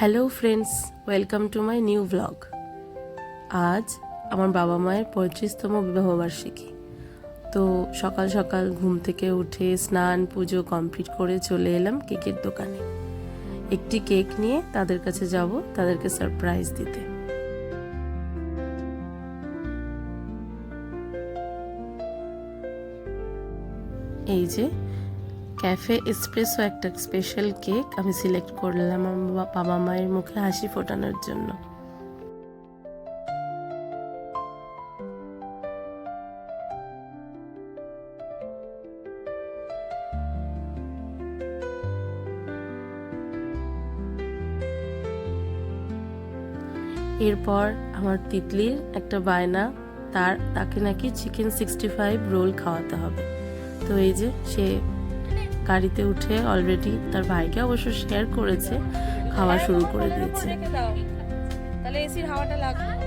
Hello friends welcome to my new blog আজ আমার বাবা মায়ের পঁয়ত্রিশতম বিবাহবার্ষিকী। তো সকাল সকাল ঘুম থেকে উঠে স্নান, পুজো কমপ্লিট করে চলে এলাম কেকের দোকানে। একটি কেক নিয়ে তাদের কাছে যাব, তাদেরকে সারপ্রাইজ দিতে। এই যে ক্যাফে এসপ্রেসো একটা স্পেশাল কেক আমি সিলেক্ট করলাম আমার বাবা মায়ের মুখে হাসি ফোটানোর জন্য। এরপর আমার তিতলির একটা বায়না, তার তাকে নাকি চিকেন সিক্সটি ফাইভ রোল খাওয়াতে হবে। তো এই যে সে গাড়িতে উঠে অলরেডি তার ভাইকে অবশ্য শেয়ার করেছে, খাওয়া শুরু করে দিয়েছে। তাহলে এসির হাওয়াটা লাগবে।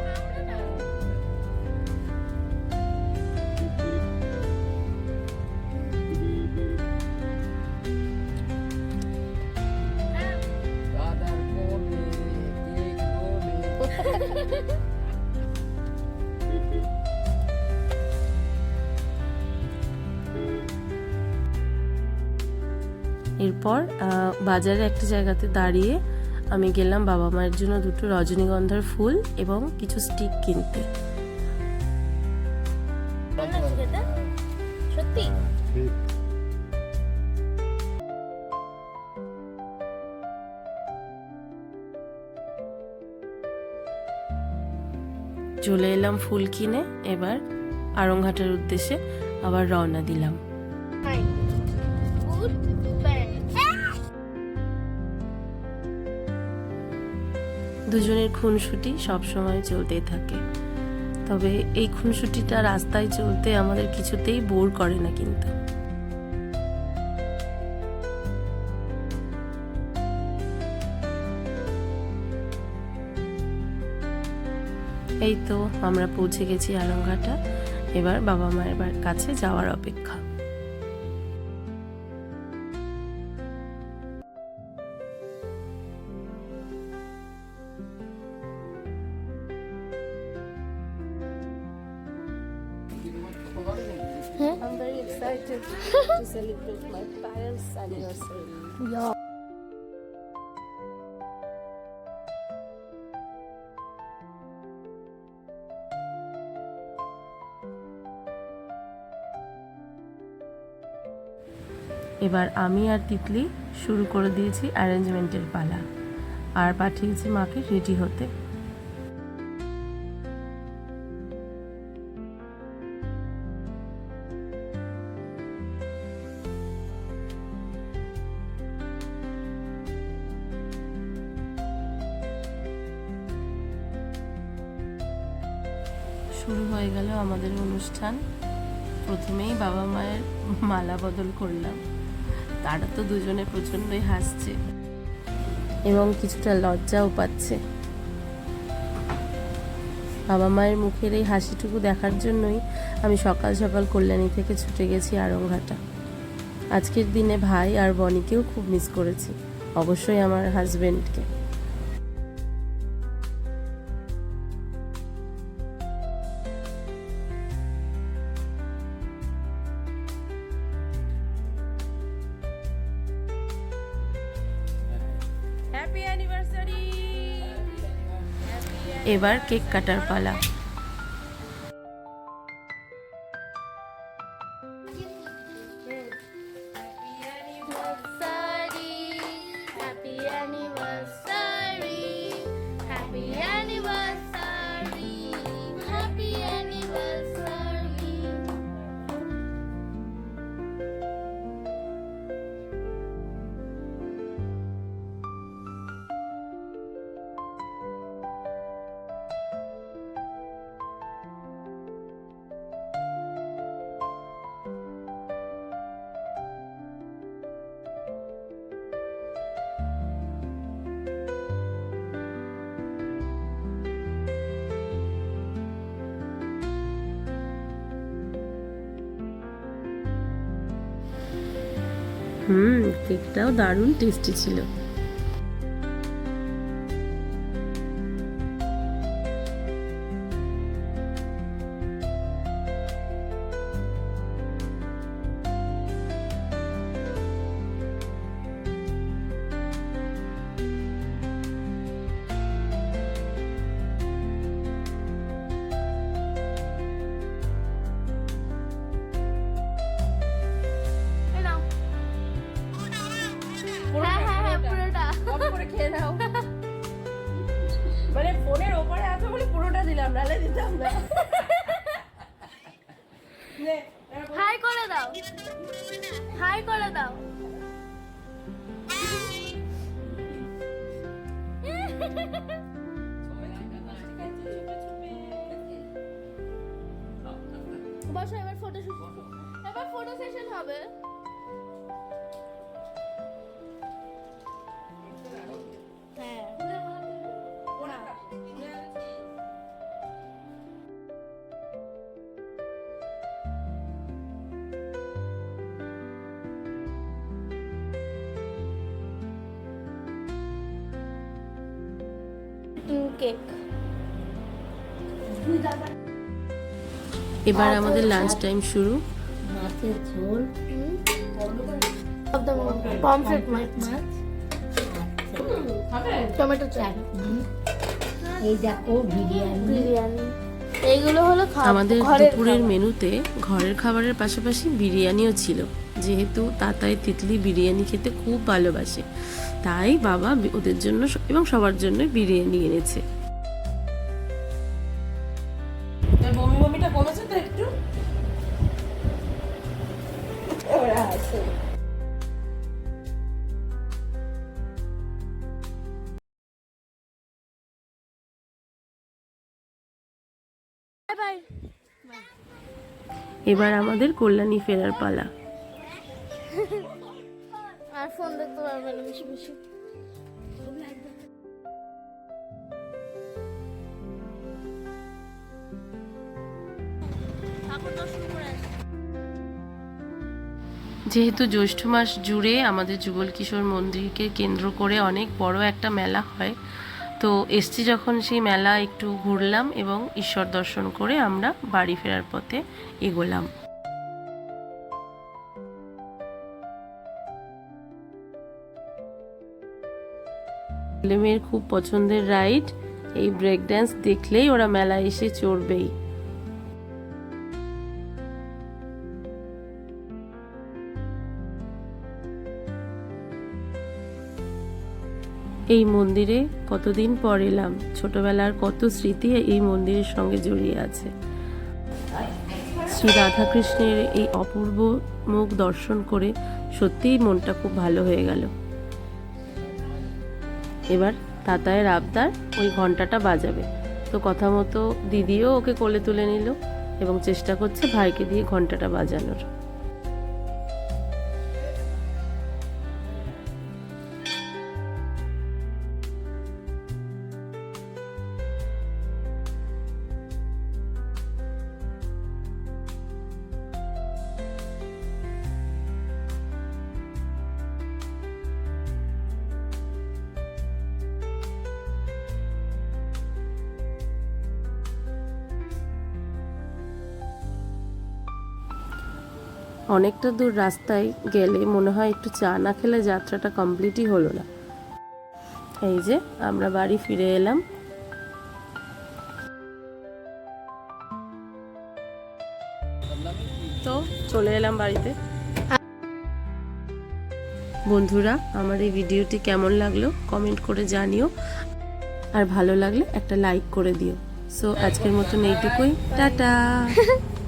এরপর বাজারে একটা জায়গাতে দাঁড়িয়ে আমি গেলাম বাবা মায়ের জন্য দুটো রজনীগন্ধার ফুল এবং কিছু স্টিক কিনতে। সত্যি? চলে এলাম ফুল কিনে এবার আরংঘাটের উদ্দেশ্যে আবার রওনা দিলাম। দুজনের খুনসুটি সবসময় চলতেই থাকে। তবে এই খুনসুটিটা রাস্তায় চলতে আমাদের কিছুতেই বোর করে না কিন্তু। এই তো আমরা পৌঁছে গেছি আরংঘাটা এবার বাবা মায়ের কাছে যাওয়ার অপেক্ষা। Excited to celebrate my parents' anniversary. Yeah. এবার আমি আর তিতলি শুরু করে দিয়েছি অ্যারেঞ্জমেন্টের পালা আর পাঠিয়েছি মাকে রেডি হতে শুরু হয়ে গেল আমাদের অনুষ্ঠান। প্রথমেই বাবা মায়ের মালা বদল করলাম। তারা তো দুজনে প্রচণ্ডই হাসছে এবং কিছুটা লজ্জাও পাচ্ছে। বাবা মায়ের মুখের এই হাসিটুকু দেখার জন্যই আমি সকাল সকাল কল্যাণী থেকে ছুটে গেছি আরংঘাটা আজকের দিনে ভাই আর বনিকেও খুব মিস করেছি, অবশ্যই আমার হাজবেন্ডকে এবার কেক কাটার পালা। হুম কেকটাও দারুণ টেস্টি ছিল। খেয়ে নাও? মানে ফোনের ওপরে আছে বলে পুরোটা দিলাম নাহলে দিতাম না। হাই করে দাও। হাই করে দাও। বসো এবার ফটো শুট এবার ফটো সেশন হবে। কেক এবার আমাদের লাঞ্চ টাইম শুরু। মাছের ঝোল। পমফ্রেট মাছ। টমেটো চাট। এই দেখো বিরিয়ানি। বিরিয়ানি। এইগুলো হলো আমাদের দুপুরের মেনুতে ঘরের খাবারের পাশাপাশি বিরিয়ানিও ছিল। যেহেতু তাতাই তিতলি বিরিয়ানি খেতে খুব ভালোবাসে। তাই বাবা ওদের জন্য এবং সবার জন্য বিরিয়ানি এনেছে। বমি বমিটা কমেছে তো একটু? বাই বাই এবার আমাদের কল্যাণী ফেরার পালা। আর ফোন দেখতে পারবে না বেশি বেশি। যেহেতু জ্যৈষ্ঠ মাস জুড়ে আমাদের যুগল কিশোর মন্দিরকে কেন্দ্র করে অনেক বড় একটা মেলা হয়, তো এসছি যখন সেই মেলা একটু ঘুরলাম এবং ঈশ্বর দর্শন করে আমরা বাড়ি ফেরার পথে এগোলাম ছেলেমেয়ের খুব পছন্দের রাইড, এই ব্রেক ড্যান্স দেখলেই ওরা মেলায় এসে চড়বেই। এই মন্দিরে কতদিন পর এলাম? ছোটবেলার কত স্মৃতি এই মন্দিরের সঙ্গে জড়িয়ে আছে? শ্রী রাধাকৃষ্ণের এই অপূর্ব মুখ দর্শন করে সত্যিই মনটা খুব ভালো হয়ে গেল। এবার তাতায়ের আবদার ওই ঘন্টাটা বাজাবে। তো কথা মতো দিদিও ওকে কোলে তুলে নিল এবং চেষ্টা করছে ভাইকে দিয়ে ঘন্টাটা বাজানোর। অনেকটা দূর রাস্তায় গেলে মনে হয় একটু চা না খেলে যাত্রাটা কমপ্লিটই হলো না। এই যে, আমরা বাড়ি ফিরে এলাম। তো চলে এলাম বাড়িতে। বন্ধুরা, আমার এই ভিডিওটি কেমন লাগল কমেন্ট করে জানিও। আর ভালো লাগলে একটা লাইক করে দিও। সো আজকের মতন এইটুকুই। টাটা!